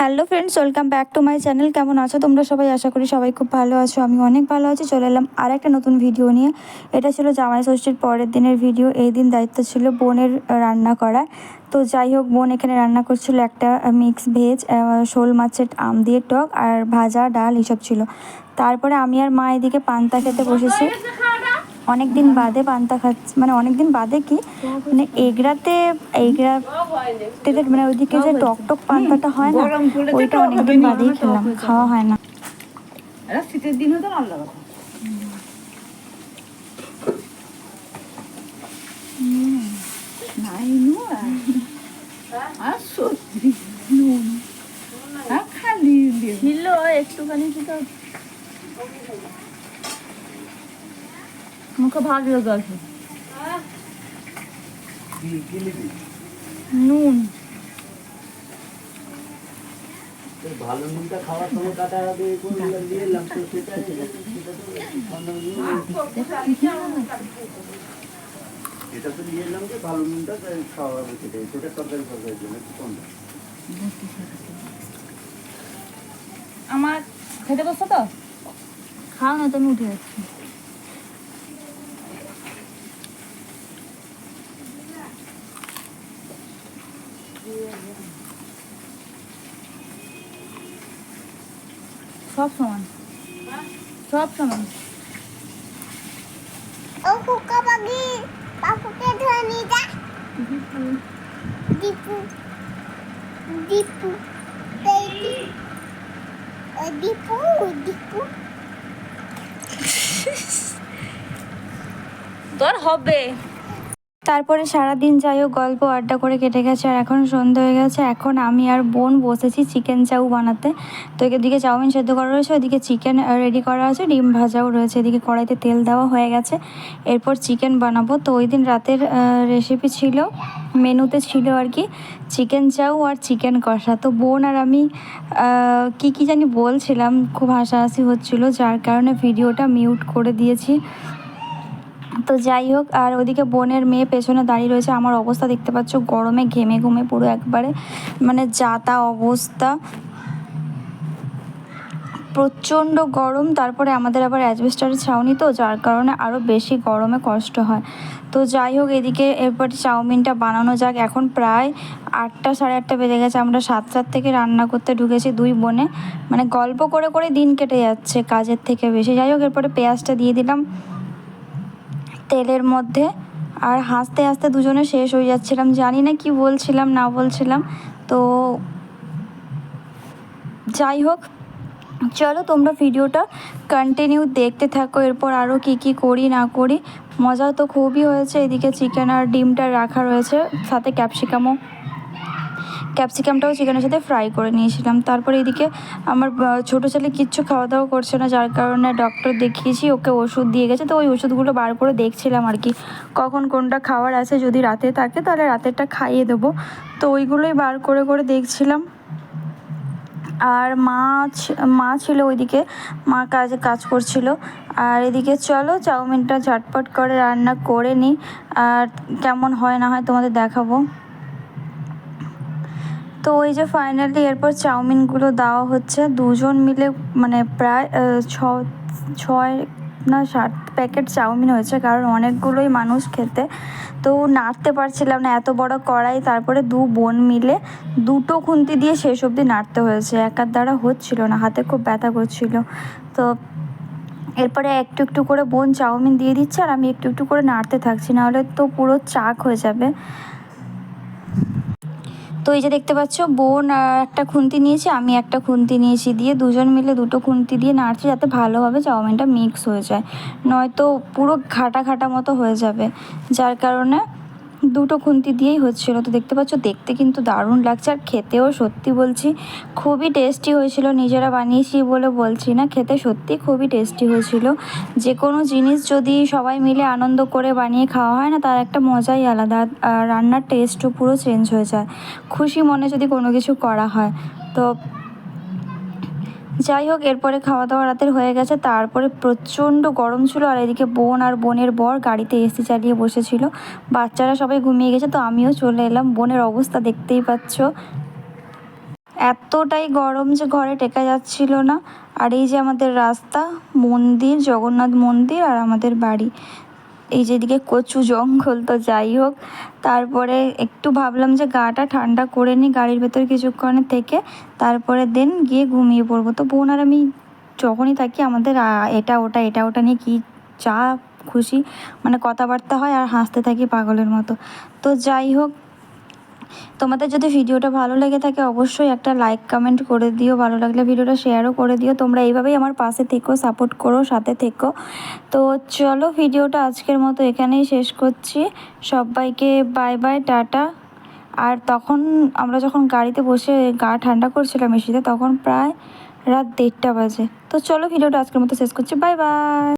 Hello friends welcome back to my channel কেমন আছো তোমরা সবাই? আশা করি সবাই খুব ভালো আছো। আমি অনেক ভালো আছি। চলে এলাম আর একটা নতুন ভিডিও নিয়ে। এটা ছিল জামাই ষষ্ঠীর পরের দিনের ভিডিও এই দিন দায়িত্ব ছিল বোনের রান্না করা তো যাই হোক, বোন এখানে রান্না করছিল একটা মিক্স ভেজ শোল মাছের আম দিয়ে টক আর ভাজা, ডাল, এসব ছিল। তারপরে আমি আর মা এদিকে পান্তা খেতে বসেছি। অনেক দিন বাদে পান্তা খাচ্ছি। মানে অনেক দিন বাদে কি মানে এগরাতে এগরাতে মানে ওইদিকে যে টক টক পান্তাটা হয় না তো ওইটা টক অনেক দিন বাদেই খেলাম খাওয়া হয় না। শীতের দিন হতো না আলাদা কথা। আর সত্যি খালি দিয়ে ছিল একটুখানি মুখে ভাগলো গল্প নুন। ভালো নুনটা খাওয়ার সময় কাটা হবে কোন দিয়ে এলাম তো সেটা তো এটা তো নিয়ে এলাম যে ভালো নুনটা খাওয়া হবে সেটা তরকারি তরকারির জন্য একটু কম আমার খেতে বসছো তো? খাও না তুমি উঠে যাচ্ছি। সব সমান। সব সমান। ও কুকা পাখি পাপুকে ধরে নিয়ে যা। দীপু। দীপু। বেবি ও দীপু দীপু। তোর হবে। তারপরে সারাদিন যাই হোক, গল্প, আড্ডা করে কেটে গেছে, আর এখন সন্ধে হয়ে গেছে। এখন আমি আর বোন বসেছি চিকেন চাউ বানাতে। তো এদিকে চাউমিন সেদ্ধ করা রয়েছে, ওদিকে চিকেন রেডি করা আছে, ডিম ভাজাও রয়েছে। এদিকে কড়াইতে তেল দেওয়া হয়ে গেছে। এরপর চিকেন বানাবো। তো ওই দিন রাতের রেসিপি ছিল, মেনুতে ছিল আর কি, চিকেন চাউ আর চিকেন কষা। তো বোন আর আমি কি কি জানি বলছিলাম, খুব হাসাহাসি হচ্ছিল, যার কারণে ভিডিওটা মিউট করে দিয়েছি। তো যাই হোক, আর ওদিকে বোনের মেয়ে পেছনে দাঁড়িয়ে রয়েছে। আমার অবস্থা দেখতে পাচ্ছ, গরমে ঘেমে ঘুমে পুরো একবারে মানে যাতা অবস্থা। প্রচণ্ড গরম, তারপরে আমাদের আবার অ্যাজবেস্টারের ছাউনি তো, যার কারণে আরও বেশি গরমে কষ্ট হয়। তো যাই হোক, এদিকে এরপর চাউমিনটা বানানো যাক। এখন প্রায় আটটা, সাড়ে আটটা বেজে গেছে। আমরা সাতটার থেকে রান্না করতে ঢুকেছি দুই বোনে। মানে গল্প করে করে দিন কেটে যাচ্ছে কাজের থেকে বেশি। যাই হোক, এরপরে পেঁয়াজটা দিয়ে দিলাম। তেলের মধ্যে। আর হাসতে হাসতে দুজনে শেষ হয়ে যাচ্ছিলাম। জানি না কি বলছিলাম, না বলছিলাম। তো যাই হোক, চলো তোমরা ভিডিওটা কন্টিনিউ দেখতে থাকো। এরপর আরও কি কি করি, না করি। মজা তো খুবই হয়েছে। এদিকে চিকেন আর ডিমটা রাখা রয়েছে। সাথে ক্যাপসিকামও ক্যাপসিকামটাও চিকেনের সাথে ফ্রাই করে নিয়েছিলাম। তারপরে এদিকে আমার ছোটো ছেলে কিচ্ছু খাওয়া দাওয়া করছে না, যার কারণে ডক্টর দেখিয়েছি, ওকে ওষুধ দিয়ে গেছে। তো ওই ওষুধগুলো বার করে দেখছিলাম আর কি, কখন কোনটা খাওয়ার আছে যদি রাতে থাকে, তাহলে রাতেরটা খাইয়ে দেবো। তো ওইগুলোই বার করে করে দেখছিলাম। আর মাছ, মা ছিল ওইদিকে, মা কাজে, কাজ করছিল। আর এদিকে চলো, চাউমিনটা ঝটপট করে রান্না করে নিই। আর কেমন হয় না হয় তোমাদের দেখাবো। তো ওই যে ফাইনালি এরপর চাউমিনগুলো দেওয়া হচ্ছে। দুজন মিলে মানে প্রায় ছ, ছয় না সাত প্যাকেট চাউমিন হয়েছে, কারণ অনেকগুলোই মানুষ খেতে। তো নাড়তে পারছিলাম না, এত বড় কড়াই, তারপরে দু বোন মিলে দুটো খুন্তি দিয়ে শেষ অবধি নাড়তে হয়েছে। একার দ্বারা হচ্ছিল না, হাতে খুব ব্যথা করছিল। তো এরপরে একটু একটু করে বোন চাউমিন দিয়ে দিচ্ছে, আর আমি একটু একটু করে নাড়তে থাকছি, নাহলে তো পুরো চাক হয়ে যাবে। তো এই যে দেখতে পাচ্ছ, বোন একটা খুন্তি নিয়েছে, আমি একটা খুন্তি নিয়েছি দিয়ে দুজন মিলে দুটো খুন্তি দিয়ে নাড়ছি যাতে ভালোভাবে চাউমিনটা মিক্স হয়ে যায়। নয়তো পুরো ঘাটা ঘাটা মতো হয়ে যাবে, যার কারণে দুটো খুন্তি দিয়েই হচ্ছিল। তো দেখতে পাচ্ছ, দেখতে কিন্তু দারুণ লাগছে। আর খেতেও সত্যি বলছি, খুবই টেস্টি হয়েছিল। নিজেরা বানিয়েছি বলে বলছি না, খেতে সত্যি খুবই টেস্টি হয়েছিল। যে কোনো জিনিস যদি সবাই মিলে আনন্দ করে বানিয়ে খাওয়া হয় না, তার একটা মজাই আলাদা। রান্নার টেস্টও পুরো চেঞ্জ হয়ে যায়। খুশি মনে যদি কোনো কিছু করা হয়। তো যাই হোক, এরপরে খাওয়া দাওয়া রাতের হয়ে গেছে। তারপরে প্রচণ্ড গরম ছিল আর এদিকে বোন আর বোনের বর গাড়িতে এসি চালিয়ে বসেছিল। বাচ্চারা সবাই ঘুমিয়ে গেছে, তো আমিও চলে এলাম। বোনের অবস্থা দেখতেই পাচ্ছ। এতটাই গরম যে ঘরে টেকা যাচ্ছিল না। আর এই যে আমাদের রাস্তা, মন্দির, জগন্নাথ মন্দির আর আমাদের বাড়ি। এই যেদিকে কচু জঙ্গল তো যাই হোক। তারপরে একটু ভাবলাম যে গাটা ঠান্ডা করে নিই গাড়ির ভেতর কিছুক্ষণের থেকে। তারপরে দেন গিয়ে ঘুমিয়ে পড়ব। তো বোন আর আমি যখনই থাকি আমাদের এটা ওটা এটা ওটা নিয়ে কি চা খুশি মানে কথাবার্তা হয় আর হাসতে থাকি পাগলের মতো। তো যাই হোক তোমাদের যদি ভিডিওটা ভালো লেগে থাকে, অবশ্যই একটা লাইক কমেন্ট করে দিও। ভালো লাগলে ভিডিওটা শেয়ারও করে দিও। তোমরা এইভাবেই আমার পাশে থেকো সাপোর্ট করো, সাথে থেকো। তো চলো ভিডিওটা আজকের মতো এখানেই শেষ করছি। সবাইকে বাই বাই টাটা। আর তখন আমরা যখন গাড়িতে বসে গা ঠান্ডা করছিলাম এসিতে, তখন প্রায় রাত দেড়টা বাজে। তো চলো ভিডিওটা আজকের মতো শেষ করছি। Bye bye